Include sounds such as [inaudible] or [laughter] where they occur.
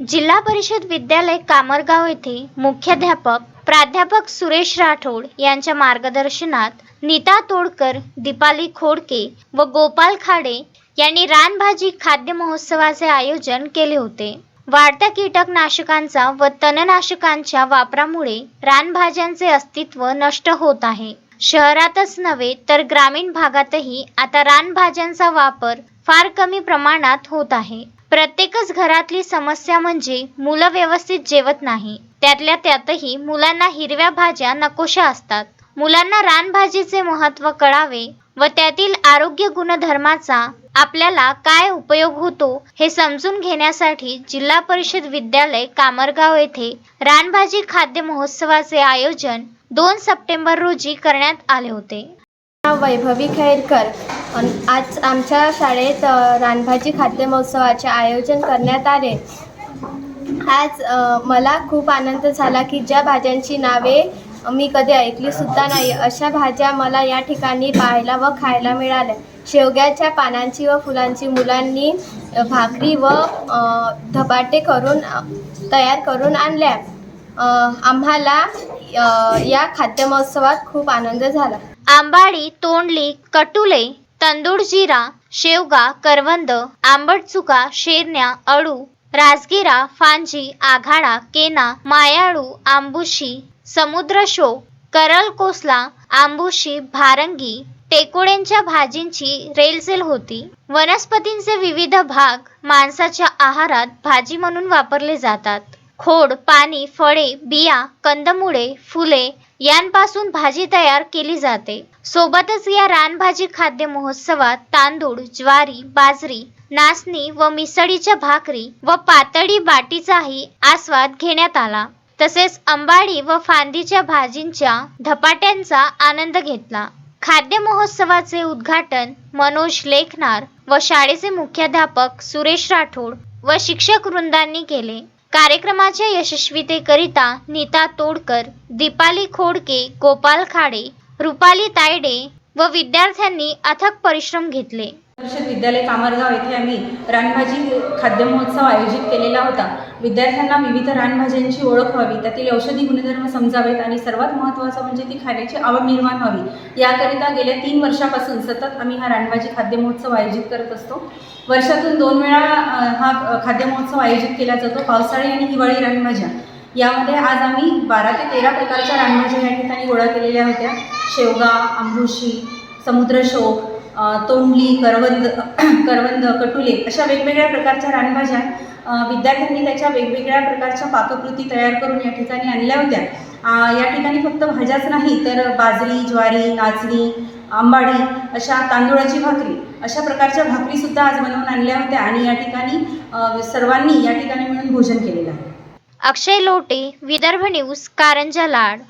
जिल्हा परिषद विद्यालय कामरगाव येथे मुख्याध्यापक प्राध्यापक सुरेश राठोड यांच्या मार्गदर्शनात नीता तोडकर दीपाली खोडके व गोपाल खाडे यांनी रानभाजी खाद्य महोत्सवाचे आयोजन केले होते. वाढत्या कीटकनाशकांचा व तणनाशकांच्या वापरामुळे रानभाज्यांचे अस्तित्व नष्ट होत आहे. शहरातच नव्हे तर ग्रामीण भागातही आता रानभाज्यांचा वापर फार कमी प्रमाणात होत आहे. प्रत्येकच घरातली समस्या म्हणजे मुलं व्यवस्थित जेवत नाही. त्यातल्या त्यातही मुलांना हिरव्या भाज्या नकोशा असतात. मुलांना रानभाजीचे महत्त्व कळावे व त्यातील आरोग्य गुणधर्माचा आपल्याला काय उपयोग होतो हे समजून घेण्यासाठी जिल्हा परिषद विद्यालय कामरगाव येथे रानभाजी खाद्य महोत्सवाचे आयोजन दोन सप्टेंबर रोजी करण्यात आले होते. नाव वैभवी खैरकर आज आमच्या शाळेत रानभाजी खाद्य महोत्सवाचे आयोजन करण्यात आले. आज मला खूप आनंद झाला की ज्या भाज्यांची नावे मी कधी ऐकलीसुद्धा नाही अशा भाज्या मला या ठिकाणी पाहायला व खायला मिळाल्या. शेवग्याच्या पानांची व फुलांची मुलांनी भाकरी व धपाटे करून तयार करून आणल्या. आम्हाला या खाद्य महोत्सवात खूप आनंद झाला. आंबाडी तोंडली कटुले तंदूर जिरा शेवगा करवंद आंबट चुका शेरण्या अळू राजगिरा फांजी आघाडा केना मायाळू आंबुशी समुद्रशोक करल कोसला आंबुशी भारंगी टेकोड्यांच्या भाजींची रेलचेल होती. वनस्पतींचे विविध भाग माणसाच्या आहारात भाजी म्हणून वापरले जातात. खोड पाणी फळे बिया कंदमुळे फुले यांपासून भाजी तयार केली जाते. सोबतच या रानभाजी खाद्य महोत्सवात तांदूळ ज्वारी बाजरी नाचणी व मिसळीच्या भाकरी व पातळी बाटीचाही आस्वाद घेण्यात आला. तसेच अंबाडी व फांदीच्या भाजींच्या धपाट्यांचा आनंद घेतला. खाद्य महोत्सवाचे उद्घाटन मनोज लेखनार व शाळेचे मुख्याध्यापक सुरेश राठोड व शिक्षक वृंदांनी केले. कार्यक्रमाच्या यशस्वीतेकरिता नीता तोडकर दीपाली खोडके गोपाल खाडे रुपाली तायडे व विद्यार्थ्यांनी अथक परिश्रम घेतले. परिषद विद्यालय कामरगाव येथे आम्ही रानभाजी खाद्य महोत्सव आयोजित केलेला होता. विद्यार्थ्यांना विविध रानभाज्यांची ओळख व्हावी त्यातील औषधी गुणधर्म समजावेत आणि सर्वात महत्त्वाचं म्हणजे ती खाण्याची आवड निर्माण व्हावी. याकरिता गेल्या तीन वर्षापासून सतत आम्ही हा रानभाजी खाद्य महोत्सव आयोजित करत असतो. वर्षातून दोन वेळा हा खाद्य महोत्सव आयोजित केला जातो पावसाळी आणि हिवाळी रानभाज्या. यामध्ये आज आम्ही बारा ते तेरा प्रकारच्या रानभाज्या या ठिकाणी गोळा केलेल्या होत्या. शेवगा आंबुशी समुद्रशोक तोंडली करवंद [clears throat] करवंद कटुले अशा वेगवेगळ्या प्रकारच्या रानभाज्या विद्यार्थ्यांनी त्याच्या वेगवेगळ्या प्रकारच्या पाककृती तयार करून या ठिकाणी आणल्या होत्या. या ठिकाणी फक्त भाज्याच नाही तर बाजरी ज्वारी नाचणी आंबाडी अशा तांदूळाची भाकरी अशा प्रकारच्या भाकरीसुद्धा आज बनवून आणल्या होत्या आणि या ठिकाणी सर्वांनी या ठिकाणी मिळून भोजन केलेलं आहे. अक्षय लोटे विदर्भ न्यूज कारंजा लाड.